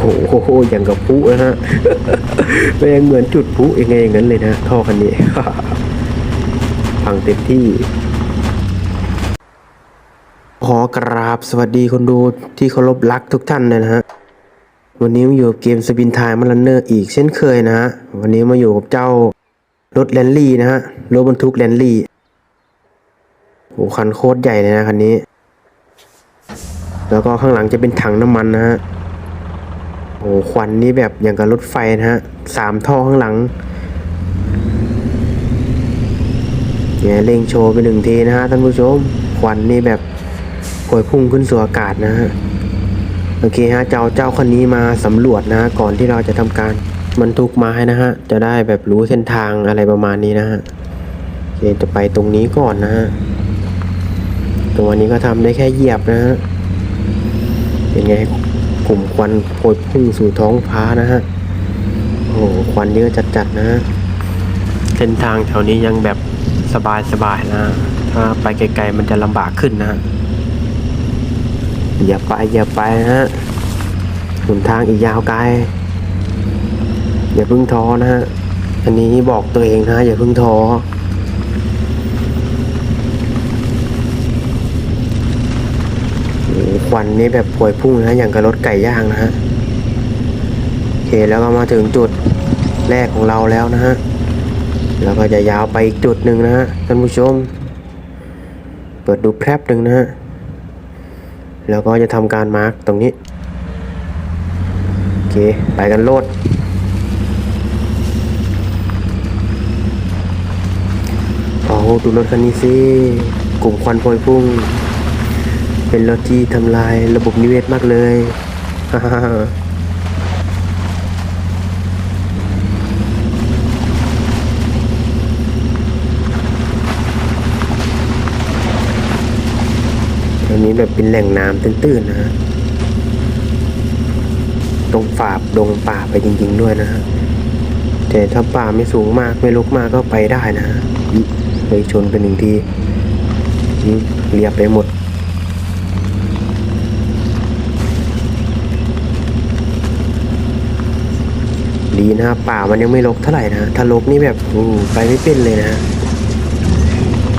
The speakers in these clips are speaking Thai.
โหอย่างกับพุนะฮะแม่งเหมือนจุดพุยังไงอย่างนั้นเลยนะท่อคันนี้พังเต็มที่ขอกราบสวัสดีคนดูที่เคารพรักทุกท่านเลยนะฮะ วันนี้มาอยู่กับเกมสปินทายมันลันเนอร์อีกเช่นเคยนะฮะ วันนี้มาอยู่กับเจ้ารถแลนลี่นะฮะ รถบรรทุกแลนลี่โอ้คันโคตรใหญ่เลยนะคันนี้ แล้วก็ข้างหลังจะเป็นถังน้ำมันนะฮะ โอ้ควันนี่แบบอย่างกับรถไฟนะฮะสามท่อข้างหลังเนี่ยเร่งโชว์ไปหนึ่งทีนะฮะท่านผู้ชมควันนี่แบบพวยพุ่งขึ้นสู่อากาศนะฮะโอเคฮะเจ้าเจ้าคันนี้มาสำรวจนะฮะก่อนที่เราจะทำการบรรทุกไม้นะฮะจะได้แบบรู้เส้นทางอะไรประมาณนี้นะฮะโอเคจะไปตรงนี้ก่อนนะฮะตัวนี้ก็ทำได้แค่เหยียบนะฮะเป็นไง กลุ่มควันโพยพุ่งสู่ท้องฟ้านะฮะ โอ้โหควันเยอะจัดๆนะฮะเส้นทางแถวนี้ยังแบบสบายๆนะ ถ้าไปไกลๆมันจะลำบากขึ้นนะฮะ อย่าไปอย่าไปนะฮะหนทางอีกยาวไกล อย่าพิ่งท้อนะฮะ อันนี้บอกตัวเองนะอย่าพิ่งท้อ โอ้โหค วันนี่แบบพวยพุ่งนะอย่างกับรถไก่ย่างนะฮะโอเคแล้วก็มาถึงจุดแรกของเราแล้วนะฮะแล้วก็จะยาวไปอีกจุดหนึ่งนะฮะท่านผู้ชม เปิดดูแพรบหนึ่งนะฮะแล้วก็จะทำการมาร์กตรงนี้โอเคไปกันโลดโอ้โหดูรถคันนี้สิกลุ่มควันพวยพุ่ง เป็นรถที่ทำลายระบบนิเวศมากเลยฮ่าฮ่าฮ่าอันนี้แบบเป็นแหล่งน้ำตื้นๆนะฮะ ตรงฝาบดงป่าไปจริง ๆ ด้วยนะฮะ แต่ถ้าป่าไม่สูงมากไม่ลกมากก็ไปได้นะฮะเคยชนเป็นหนึ่งทีเรียบไปหมด ดีนะฮะป่ามันยังไม่รกเท่าไหร่นะถ้ารกนี่แบบอู้ไปไม่เป็นเลยนะ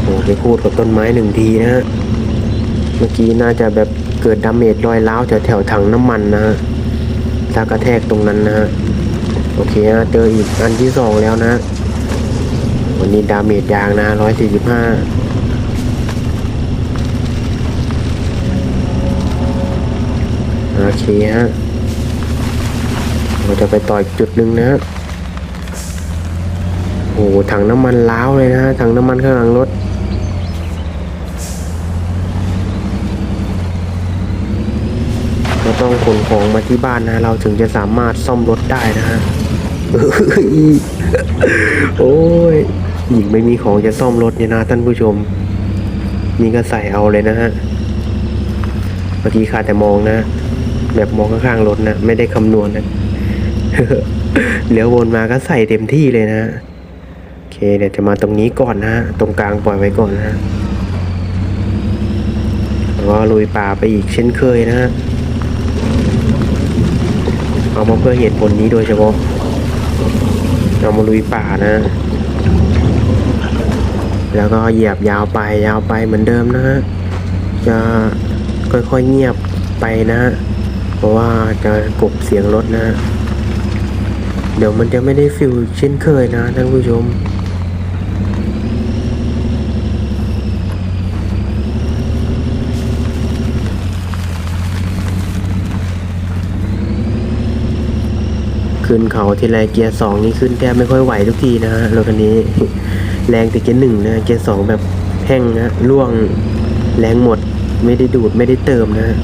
โอ้ไปพูดกับต้นไม้หนึ่งทีนะฮะเมื่อกี้น่าจะแบบเกิดดาเมจรอยร้าวแถวแถวๆถังน้ำมันนะฮะถ้ากระแทกตรงนั้นนะฮะโอเคฮะเจออีกอันที่สองแล้วนะ วันนี้ดาเมจยางนะร้อยสี่สิบห้าโอเคฮะ เราจะไปต่ออีกจุดหนึ่งนะฮะโอ้โหถังน้ำมันล้าวเลยนะฮะถังน้ำมันข้างหลังรถเราต้องขนของมาที่บ้านนะ เราถึงจะสามารถซ่อมรถได้นะฮะโอ้ยหญิงไม่มีของจะซ่อมรถเนี่ยนะท่านผู้ชม นี่ก็ใส่เอาเลยนะฮะเมื่อกี้ขาดแต่มองนะ แบบมองข้างๆรถนะ ไม่ได้คำนวณนะ เหลียววนมาก็ใส่เต็มที่เลยนะโอเคเดี๋ยวจะมาตรงนี้ก่อนนะตรงกลางปล่อยไว้ก่อนนะแล้วก็ลุยป่าไปอีกเช่นเคยนะฮะเอามาเพื่อเหตุผลนี้โดยเฉพาะเอามาลุยป่านะ แล้วก็เหยียบยาวไปยาวไปเหมือนเดิมนะฮะจะค่อยๆเงียบไปนะฮะเพราะว่าจะกบเสียงรถนะฮะ เดี๋ยวมันจะไม่ได้ฟิลเช่นเคยนะท่านผู้ชม ขึ้นเขาทีไรเกียร์สองนี่ขึ้นแทบไม่ค่อยไหวทุกทีนะฮะรถคันนี้ แรงแต่เกียร์หนึ่งนะเกียร์สองแบบแห้งนะล่วงแรงหมดไม่ได้ดูดไม่ได้เติมนะฮะ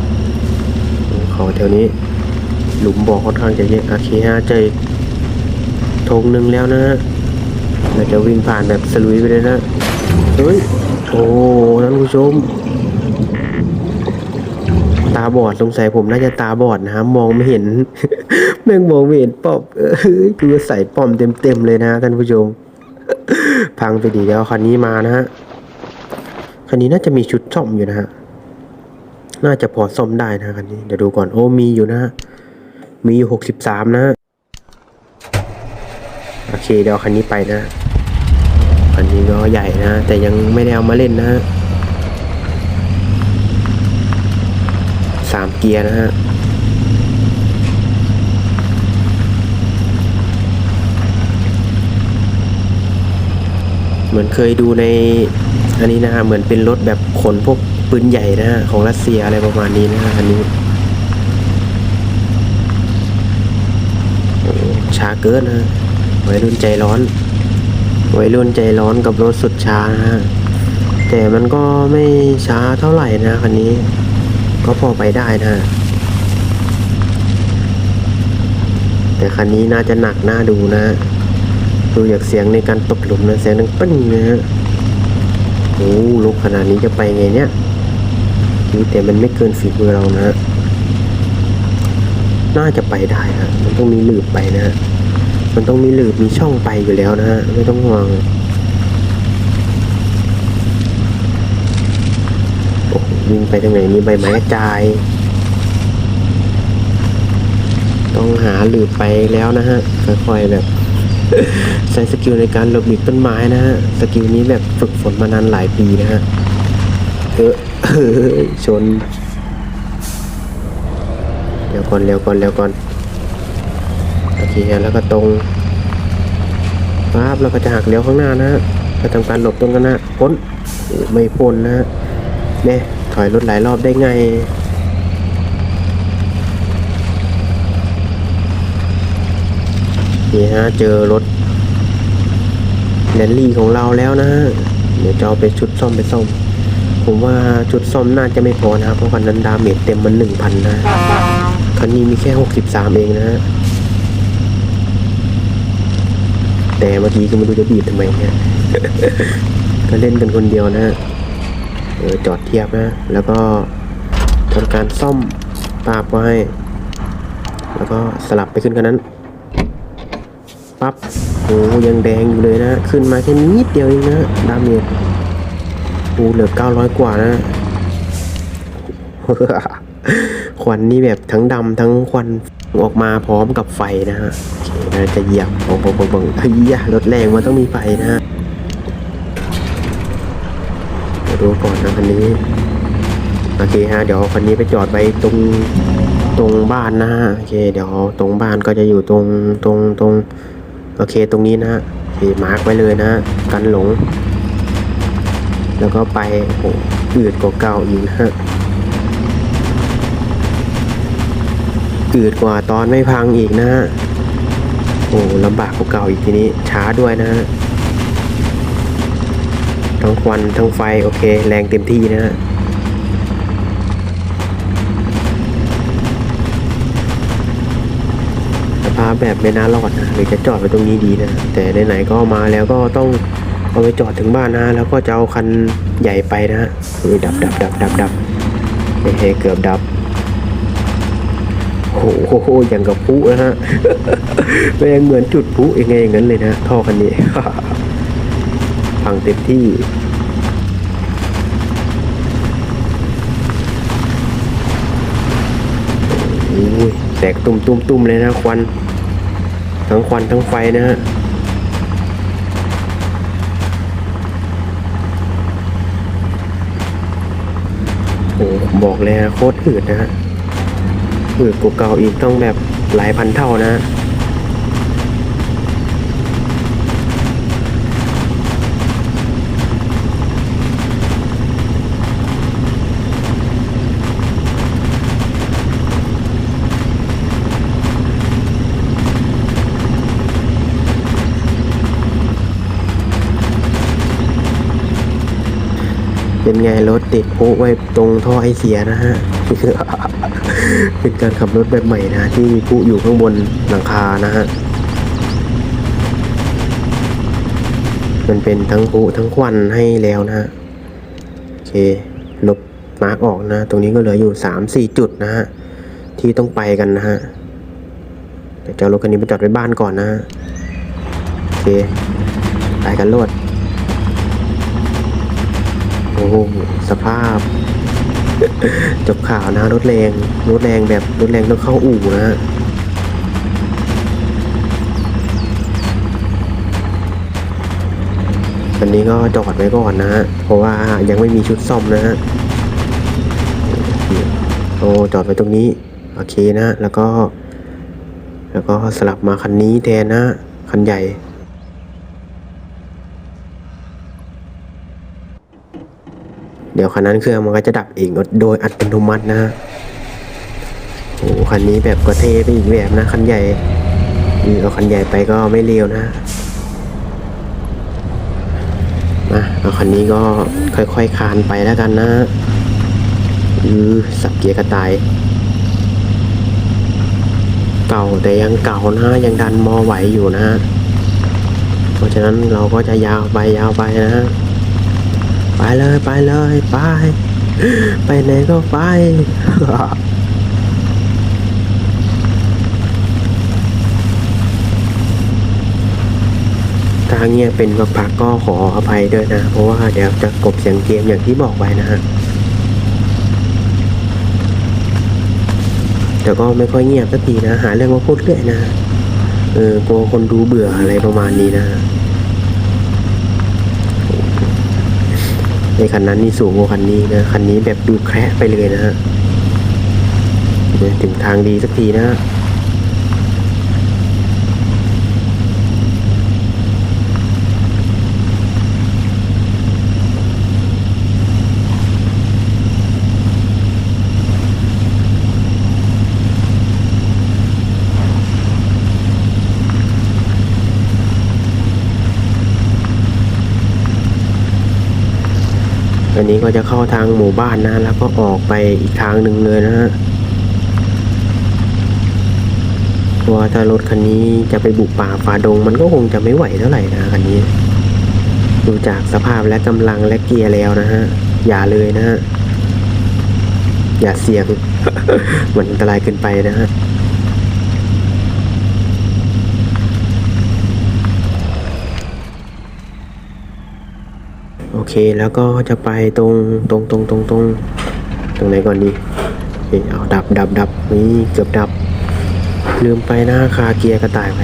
เขาแถวนี้หลุมบ่อค่อนข้างจะเยอะอเคฮะเจอ ธงหนึ่งแล้วนะฮะเราจะวิ่งผ่านแบบสลุยไปเลยนะเฮ้ยโอ้ท่านผู้ชม ตาบอดสงสัยผมน่าจะตาบอดนะฮะมองไม่เห็นแม่งมองไม่เห็นป้อมเออคือใส่ป้อมเต็มๆเลยนะท่านผู้ชม พังไปดีแล้วคันนี้มานะฮะคันนี้น่าจะมีชุดซ่อมอยู่นะฮะน่าจะพอซ่อมได้นะคันนี้เดี๋ยวดูก่อนโอ้มีอยู่นะฮะมีอยู่หกสิบสามนะ เคเดี๋ยวคันนี้ไปนะคันนี้ก็ใหญ่นะ แต่ยังไม่ได้เอามาเล่นนะฮะสามเกียร์นะฮะเหมือนเคยดูในอันนี้นะฮะเหมือนเป็นรถแบบขนพวกปืนใหญ่นะฮะของรัสเซียอะไรประมาณนี้นะฮะอันนี้ช้าเกินนะ วัยรุ่นใจร้อน วัยรุ่นใจร้อนกับรถสุดช้านะฮะ แต่มันก็ไม่ช้าเท่าไหร่นะคันนี้ ก็พอไปได้นะ แต่คันนี้น่าจะหนักหน่าดูนะ ดูจากเสียงในการตกหลุมนะ เสียงดังปึ้งนะฮะ โอ้ลุกขนาดนี้จะไปไงเนี่ยแต่มันไม่เกินฝีมือเรานะน่าจะไปได้ฮะมันต้องมีหลืบไปนะฮะ มันต้องมีหลืบมีช่องไปอยู่แล้วนะฮะไม่ต้องห่วงวิ่งไปทางไหนมีใบไม้กระจาย ต้องหาหลืบไปแล้วนะฮะค่อยๆแบบใช้สกิลในการหลบหลีกต้นไม้นะฮะสกิลนี้แบบฝึกฝนมานานหลายปีนะฮะเออชนเดี๋ยวก่อนเร็วก่อนเร็วก่อน เคฮะแล้วก็ตรงปั๊บเราก็จะหักเลี้ยวข้างหน้านะฮะจะทำการหลบตรงกันนะพ้นไม่พ้นนะฮะแม่ถอยรถหลายรอบได้ไงนี่ฮะเจอรถแรลลี่ของเราแล้วนะฮะเดี๋ยวจะเอาไปชุดซ่อมไปซ่อม ผมว่าชุดซ่อมน่าจะไม่พอนะครับเพราะคันนั้นดาเมจเต็มมันหนึ่งพันนะคันนี้มีแค่หกสิบสามเองนะฮะ แต่เมื่อกี้ก็ไม่รู้จะบีบทำไมเนี่ยก็เล่นกันคนเดียวนะฮะเออจอดเทียบนะ แล้วก็ทำการซ่อมปาบไว้ แล้วก็สลับไปขึ้นกันนั้นปั๊บโอ้ยังแดงอยู่เลยนะ ขึ้นมาแค่นิดเดียวเองนะดาเมจโอ้เหลือ 900 กว่านะควันนี่แบบทั้งดำทั้งควัน ออกมาพร้อมกับไฟนะฮะโอเคเราจะเหยียบปองปองปองปองเฮ้ยรถแรงมันต้องมีไฟนะฮะดูก่อนนะคันนี้โอเคฮะเดี๋ยวคันนี้ไปจอดไว้ตรงตรงบ้านนะฮะโอเค เดี๋ยวตรงบ้านก็จะอยู่ตรงตรงตรงโอเคตรงนี้นะฮะโอเคมาร์กไว้เลยนะฮะกันหลง แล้วก็ไปโอ้อืดกว่าเก่าอีกนะฮะ อืดกว่าตอนไม่พังอีกนะฮะ โอ้ลำบากกว่าเก่าอีกทีนี้ ช้าด้วยนะฮะ ทั้งควันทั้งไฟ โอเค แรงเต็มที่นะฮะสภาพแบบไม่น่ารอดนะหรือจะจอดไว้ตรงนี้ดีนะ แต่ไหนๆก็มาแล้วก็ต้องเอาไปจอดถึงบ้านนะ แล้วก็จะเอาคันใหญ่ไปนะฮะเฮ้ยดับดับดับดับดับเฮ้ยเฮ้ยเกือบดับ โอ้โหอย่างกับพุนะฮะแม่งเหมือนจุดพุยังไงอย่างนั้นเลยนะท่อคันนี้พังเต็มที่แตกตุ่มตุ่มตุ่มเลยนะควัน ทั้งควันทั้งไฟนะฮะโอ้ผมบอกเลยนะโคตรอืดนะฮะ อืดกว่าเก่าอีกต้องแบบหลายพันเท่านะเป็นไงรถติดโพไว้ตรงท่อไอเสียนะฮะ เป็นการขับรถแบบใหม่นะที่มีผู้อยู่ข้างบนหลังคานะฮะมันเป็นทั้งผู้ทั้งควันให้แล้วนะฮะโอเคลบมาร์กออกนะ ตรงนี้ก็เหลืออยู่สามสี่จุดนะฮะที่ต้องไปกันนะฮะเดี๋ยวจะเอารถคันนี้ไปจอดไว้บ้านก่อนนะฮะโอเคไปกันรวดโอ้โหสภาพ จบข่าวนะรถแรงรถแรงแบบรถแรงต้องเข้าอู่นะฮะอันนี้ก็จอดไว้ก่อนนะฮะ เพราะว่ายังไม่มีชุดซ่อมนะฮะโอ้จอดไว้ตรงนี้ โอเคนะ แล้วก็ แล้วก็สลับมาคันนี้แทนนะ คันใหญ่ เดี๋ยวคันนั้นเครื่องมันก็จะดับเองโดยอัตโนมัตินะฮะโอ้คันนี้แบบก็เทไปอีกแบบนะ คันใหญ่นี่เอาคันใหญ่ไปก็ไม่เลวนะนะเอาคันนี้ก็ค่อยๆคานไปแล้วกันนะอือสับเกียร์กระต่าย เก่าแต่ยังเก่านะยังดันมอไหวอยู่นะ เพราะฉะนั้นเราก็จะยาวไปยาวไปนะ ไปเลยไปเลยไป ไปไหนก็ไปทางเงียบเป็นพักก็ขออภัยด้วยนะ เพราะว่าเดี๋ยวจะกบเสียงเกมอย่างที่บอกไว้นะฮะแต่ก็ไม่ค่อยเงียบสักทีนะ หาเรื่องมาพูดเรื่อยนะ เออกลัวคนดูเบื่ออะไรประมาณนี้นะ ในคันนั้นนี่สูงกว่าคันนี้นะคันนี้แบบดูแคระไปเลยนะฮะเนี่ยถึงทางดีสักทีนะ อันนี้ก็จะเข้าทางหมู่บ้านนะ แล้วก็ออกไปอีกทางหนึ่งเลยนะฮะว่าถ้ารถคันนี้จะไปบุกป่าฝ่าดง มันก็คงจะไม่ไหวเท่าไหร่นะคันนี้ ดูจากสภาพและกำลังและเกียร์แล้วนะฮะ อย่าเลยนะฮะ อย่าเสี่ยง มันอันตรายเกินไปนะฮะ เคแล้วก็จะไปตรงตรงตรงตรงตรงตรงไหนก่อนดีเอ้ยเอาดับดับดับนี่เกือบดับ ลืมไปนะคาเกียร์กระต่ายไป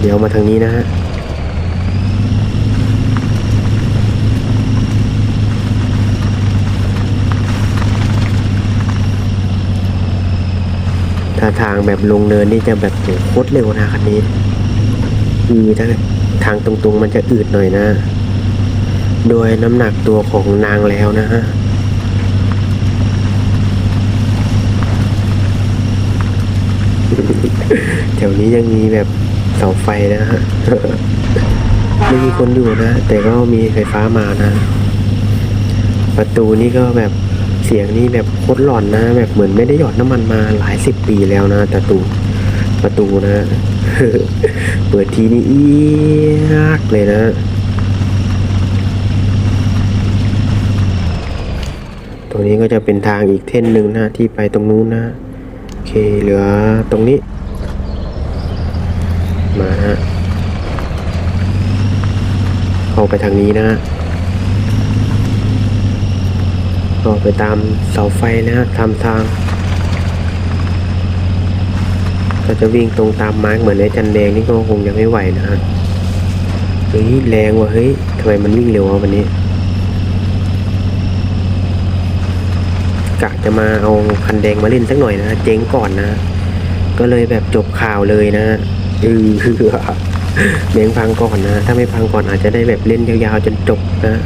เดี๋ยวมาทางนี้นะฮะถ้าทางแบบลงเนินนี่จะแบบโหโคตรเร็วนะคันนี้คือถ้าทางตรงๆมันจะอืดหน่อยนะ โดยน้ำหนักตัวของนางแล้วนะฮะแถวนี้ยังมีแบบเสาไฟนะฮะไม่มีคนอยู่นะ แต่ก็มีไฟฟ้ามานะ ประตูนี่ก็แบบเสียงนี่แบบโคตรหลอนนะ แบบเหมือนไม่ได้หยอดน้ำมันมาหลายสิบปีแล้วนะประตูประตูนะ เปิดทีนี่เอียกเลยนะ ตรงนี้ก็จะเป็นทางอีกเส้นหนึ่งนะที่ไปตรงนู้นนะโอเคเหลือตรงนี้ มาฮะเข้าไปทางนี้นะก็ไปตามเสาไฟนะฮะตามทาง ก็จะวิ่งตรงตามมาร์กเหมือนไอ้จันแดงนี่ก็คงยังไม่ไหวนะฮะเฮ้ยแรงว่ะเฮ้ยทำไมมันวิ่งเร็ววะวันนี้ กะจะมาเอาคันแดงมาเล่นสักหน่อยนะ เจ๊งก่อนนะ ก็เลยแบบจบข่าวเลยนะเออเลี้งพังก่อนนะ ถ้าไม่พังก่อนอาจจะได้แบบเล่นยาวๆจนจบนะ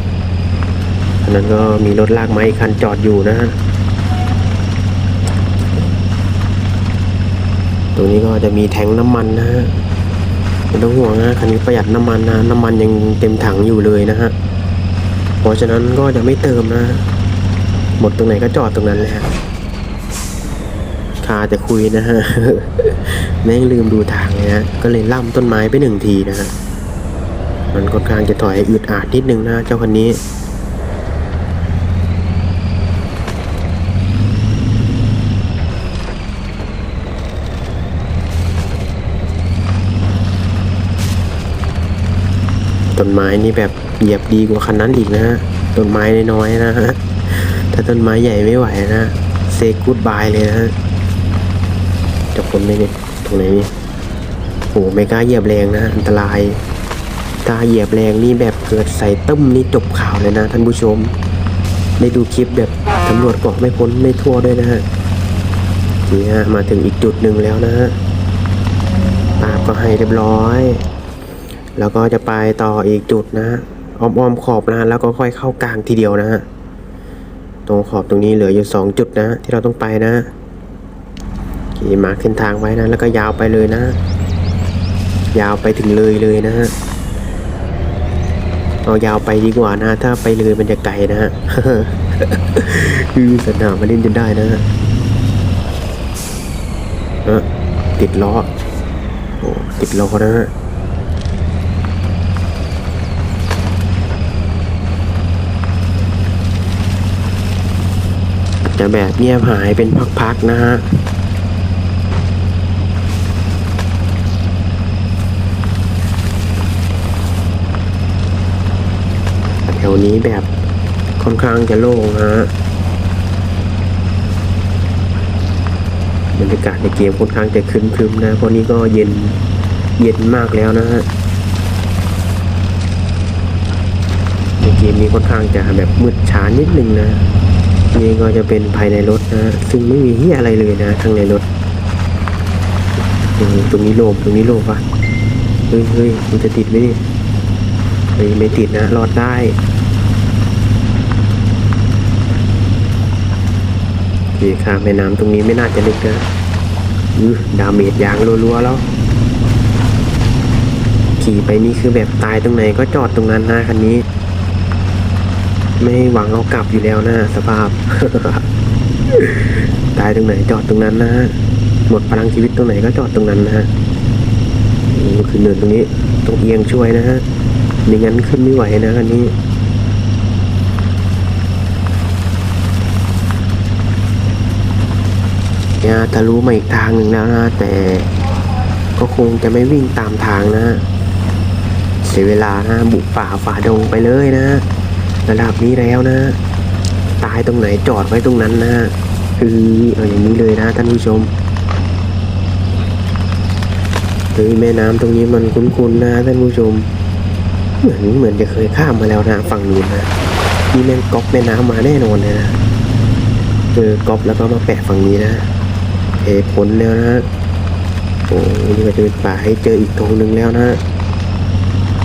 อันนั้นก็มีรถลากไม้คันจอดอยู่นะตรงนี้ก็จะมีแทงน้ำมันนะฮะไม่ต้องห่วงนะคันนี้ประหยัดน้ำมันนะ น้ำมันยังเต็มถังอยู่เลยนะฮะเพราะฉะนั้นก็จะไม่เติมนะ หมดตรงไหนก็จอดตรงนั้นเลยฮะคาจะคุยนะฮะ แม่งลืมดูทางเลยนะก็เลยล่ำต้นไม้ไปหนึ่งทีนะฮะ มันค่อนข้างจะถอยอึดอาดนิดนึงนะเจ้าคันนี้ต้นไม้นี่แบบเหยียบดีกว่าคันนั้นอีกนะฮะ ต้นไม้น้อยๆนะฮะ ถ้าต้นไม้ใหญ่ไม่ไหวนะเซกูดบายเลยนะฮะจะพ้นไหมเนี่ยตรงไหนนี่โอ้ไม่กล้าเหยียบแรงนะอันตรายถ้าเหยียบแรงนี่แบบเกิดใส่ตึ้มนี่จบข่าวเลยนะท่านผู้ชม ได้ดูคลิปแบบตำรวจเกาะไม่พ้นไม่ทั่วด้วยนะฮะนี่ฮะมาถึงอีกจุดหนึ่งแล้วนะฮะปาบก็ให้เรียบร้อย แล้วก็จะไปต่ออีกจุดนะฮะอ้อมๆขอบนะแล้วก็ค่อยเข้ากลางทีเดียวนะฮะ ตรงขอบตรงนี้เหลืออยู่สองจุดนะ ที่เราต้องไปนะขี่มาร์คเส้นทางไว้นะ แล้วก็ยาวไปเลยนะ ยาวไปถึงเลยเลยนะฮะเอายาวไปดีกว่านะ ถ้าไปเลยมันจะไกลนะฮะคือสนามมาเล่นจนได้นะฮะติดล้อโอ้ติดล้อนะฮะ จะแบบเงียบหายเป็นพักๆนะฮะแถวนี้แบบค่อนข้างจะโล่งฮะบรรยากาศในเกมค่อนข้างจะครึมๆนะเพราะนี้ก็เย็นเย็นมากแล้วนะฮะในเกมนี้ค่อนข้างจะแบบมืดช้านิดนึงนะ นี่ก็จะเป็นภายในรถนะซึ่งไม่มีที่อะไรเลยนะข้างในรถตรงนี้โล่งตรงนี้โล่งปะเฮ้ยเฮ้ยมันจะติดไหมนี่เฮ้ยไม่ติดนะรอดได้โอเคข้ามแม่น้ำตรงนี้ไม่น่าจะลึกนะอือดาเมจยางรัวๆแล้ว ขี่ไปนี่คือแบบตายตรงไหนก็จอดตรงนั้นนะคันนี้ ไม่หวังเอากลับอยู่แล้วนะสภาพ ตายตรงไหนจอดตรงนั้นนะหมดพลังชีวิตตรงไหนก็จอดตรงนั้นนะฮะนี่คือเนินตรงนี้ต้องเอียงช่วยนะฮะไม่งั้นขึ้นไม่ไหวนะอันนี้เนี่ยทะลุมาอีกทางหนึ่งแล้วนะแต่ก็คงจะไม่วิ่งตามทางนะเสียเวลานะบุกป่าฝ่าดงไปเลยนะ ระดับนี้แล้วนะ ตายตรงไหนจอดไว้ตรงนั้นนะคือเอาอย่างนี้เลยนะท่านผู้ชมเฮ้ยแม่น้ำตรงนี้มันคุ้นๆนะท่านผู้ชม เหมือนเหมือนจะเคยข้ามมาแล้วนะฝั่งนู้นนะนี่แม่งก๊อปแม่น้ำมาแน่นอนเลยนะเออก๊อปแล้วก็มาแปะฝั่งนี้นะเอผลแล้วนะโอ้นี่ก็จะเป็นป่าให้เจออีกตรงหนึ่งแล้วนะ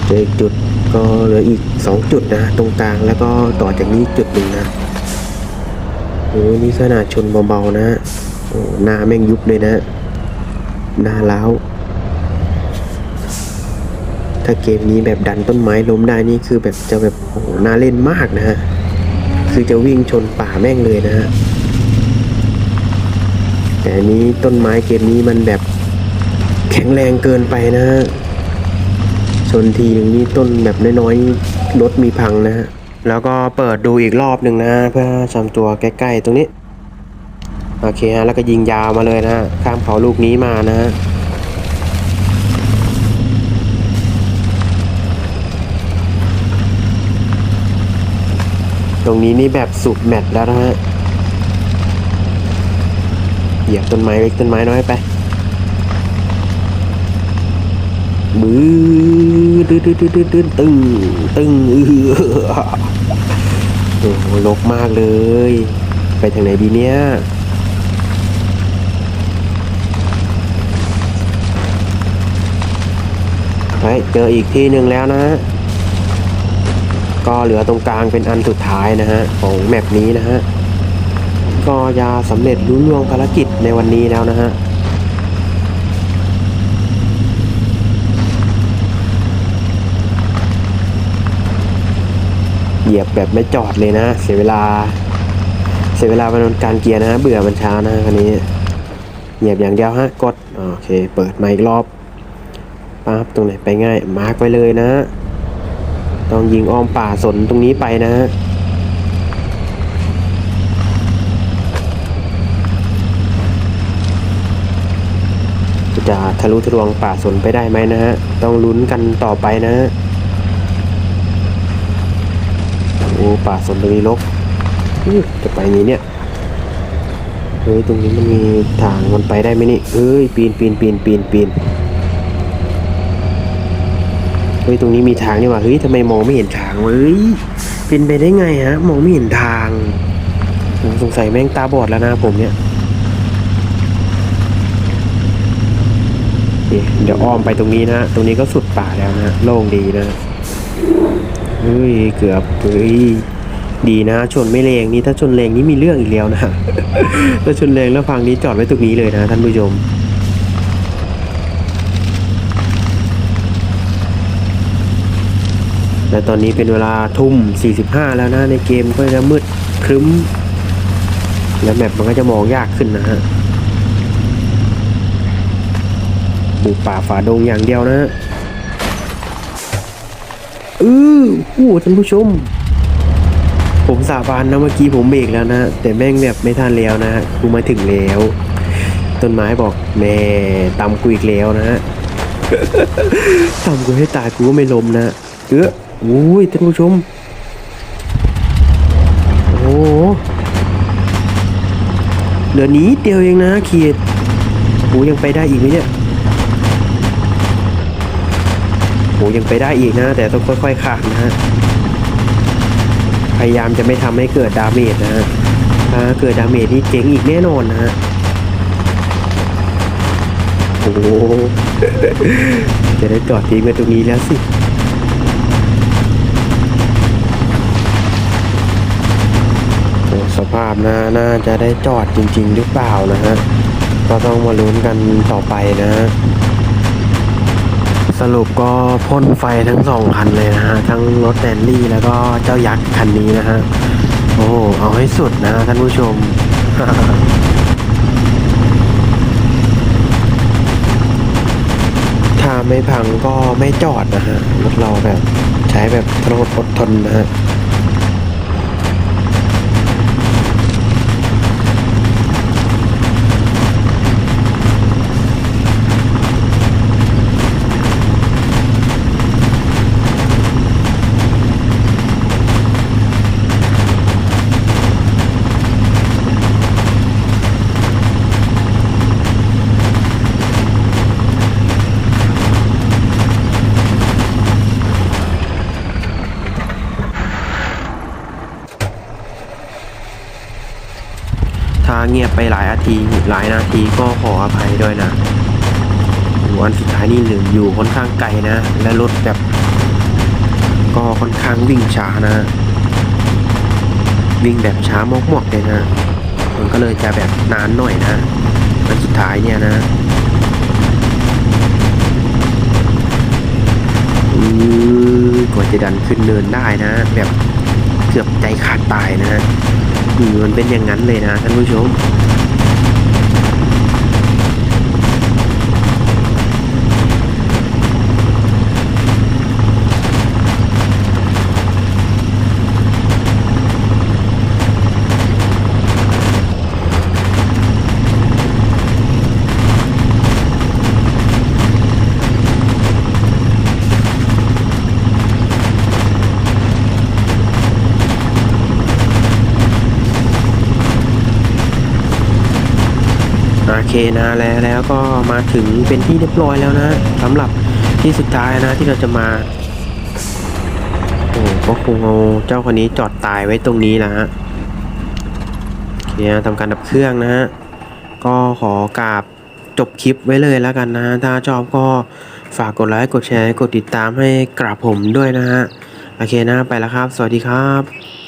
เจออีกจุด ก็เหลืออีกสองจุดนะ ตรงกลางแล้วก็ต่อจากนี้จุดหนึ่งนะโอ้นี่ขนาดชนเบาๆนะโอ้หน้าแม่งยุบเลยนะหน้าล้าวถ้าเกมนี้แบบดันต้นไม้ล้มได้นี่คือแบบจะแบบโอ้โหน่าเล่นมากนะฮะคือจะวิ่งชนป่าแม่งเลยนะฮะแต่อันนี้ต้นไม้เกมนี้มันแบบแข็งแรงเกินไปนะฮะ ชนทีหนึ่งนี่ต้นแบบน้อยๆรถมีพังนะฮะ แล้วก็เปิดดูอีกรอบหนึ่งนะ เพื่อจำตัวใกล้ๆตรงนี้ โอเคฮะ แล้วก็ยิงยาวมาเลยนะข้ามเขาลูกนี้มานะฮะตรงนี้นี่แบบสุดแมตแล้วนะฮะ เหยียบต้นไม้เล็กต้นไม้น้อยไป บื้อดื้อดื้อดื้อดื้อดื้อตึงตึงเออโอ้โหลกมากเลย ไปทางไหนดีเนี่ยไปเจออีกที่หนึ่งแล้วนะก็เหลือตรงกลางเป็นอันสุดท้ายนะฮะ ของแมปนี้นะฮะ ก็ยาสำเร็จรุ่ล่วงภารกิจในวันนี้แล้วนะฮะ เหยียบแบบไม่จอดเลยนะ เสียเวลา เสียเวลาไปนนการเกียร์นะ เบื่อมันช้านะคันนี้ เหยียบอย่างเดียวฮะกดโอเค เปิดมาอีกรอบปั๊บตรงไหนไปง่าย มาร์กไว้เลยนะ ต้องยิงอ้อมป่าสนตรงนี้ไปนะฮะจะทะลุทะลวงป่าสนไปได้ไหมนะฮะ ต้องลุ้นกันต่อไปนะฮะโอ้ป่าสนตรีลกอื้อจะไปนี้เนี่ยเฮ้ยตรงนี้มันมีทางมันไปได้ไหมนี่เอ้ยปีนปีนปีนปีนปีนเฮ้ยตรงนี้มีทางนี่ว่าเฮ้ยทำไมมองไม่เห็นทางเฮ้ยเป็นไปได้ไงฮะมองไม่เห็นทางสงสัยแม่งตาบอดแล้วนะผมเนี่ยเดี๋ยวอ้อมไปตรงนี้นะ ตรงนี้ก็สุดป่าแล้วนะโล่งดีนะ เฮ้ยเกือบเฮ้ยดีนะ ชนไม่แรงนี่ถ้าชนแรงนี่มีเรื่องอีกแล้วนะถ้าชนแรงแล้วฟังนี้จอดไว้ตรงนี้เลยนะท่านผู้ชมและตอนนี้เป็นเวลาทุ่ม 45 แล้วนะ ในเกมก็จะมืดครึ้ม แล้วแมปมันก็จะมองยากขึ้นนะฮะบุกป่าฝ่าดงอย่างเดียวนะ เออผู้ท่านผู้ชม ผมสาบานนะเมื่อกี้ผมเบรกแล้วนะแต่แม่งแบบไม่ทันแล้วนะกูมาถึงแล้ว ต้นไม้บอกแม่ตำกูอีกแล้วนะฮะตำกูให้ตายกูก็ไม่ล้มนะเอออุ้ยท่านผู้ชม โอ้โหเหลือนี้เดียวเองนะเขียดโหยังไปได้อีกไหมเนี่ยโห ยังไปได้อีกนะ แต่ต้องค่อยๆขาดนะฮะ พยายามจะไม่ทำให้เกิดดาเมจนะฮะถ้าเกิดดาเมจนี่เจ๊งอีกแน่นอนนะฮะโอ้โหจะได้จอดทิ้งไว้ตรงนี้แล้วสิโอ้สภาพนะน่าจะได้จอดจริง ๆ หรือเปล่านะฮะก็ต้องมาลุ้นกันต่อไปนะฮะ รุปก็พ่นไฟทั้งสองคันเลยนะฮะ ทั้งรถแดนลี่แล้วก็เจ้ายักษ์คันนี้นะฮะ โอ้โห เอาให้สุดนะท่านผู้ชมถ้าไม่พังก็ไม่จอดนะฮะรถเราแบบใช้แบบทนอดทนนะฮะ ถ้า เงียบไปหลายนาทีหลายนาทีก็ขออภัยด้วยนะวันสุดท้ายนี่หนึ่งอยู่ค่อนข้างไกลนะ และรถแบบ ก็ค่อนข้างวิ่งช้านะ วิ่งแบบช้ามอกๆเลยนะ มันก็เลยจะแบบนานหน่อยนะวันสุดท้ายเนี่ยนะอือกว่าจะดันขึ้นเนินได้นะ แบบเกือบใจขาดตายนะฮะ ดูมันเป็นอย่างนั้นเลยนะท่านผู้ชม เคนะแล้วแล้วก็มาถึงเป็นที่เรียบร้อยแล้วนะสำหรับที่สุดท้ายนะที่เราจะมาโอ้ก็คงเอาเจ้าคนนี้จอดตายไว้ตรงนี้นะฮะโอเคนะทำการดับเครื่องนะฮะก็ขอกราบจบคลิปไว้เลยแล้วกันนะถ้าชอบก็ฝากกดไลค์กดแชร์กดติดตามให้กราบผมด้วยนะฮะโอเคนะไปแล้วครับ สวัสดีครับ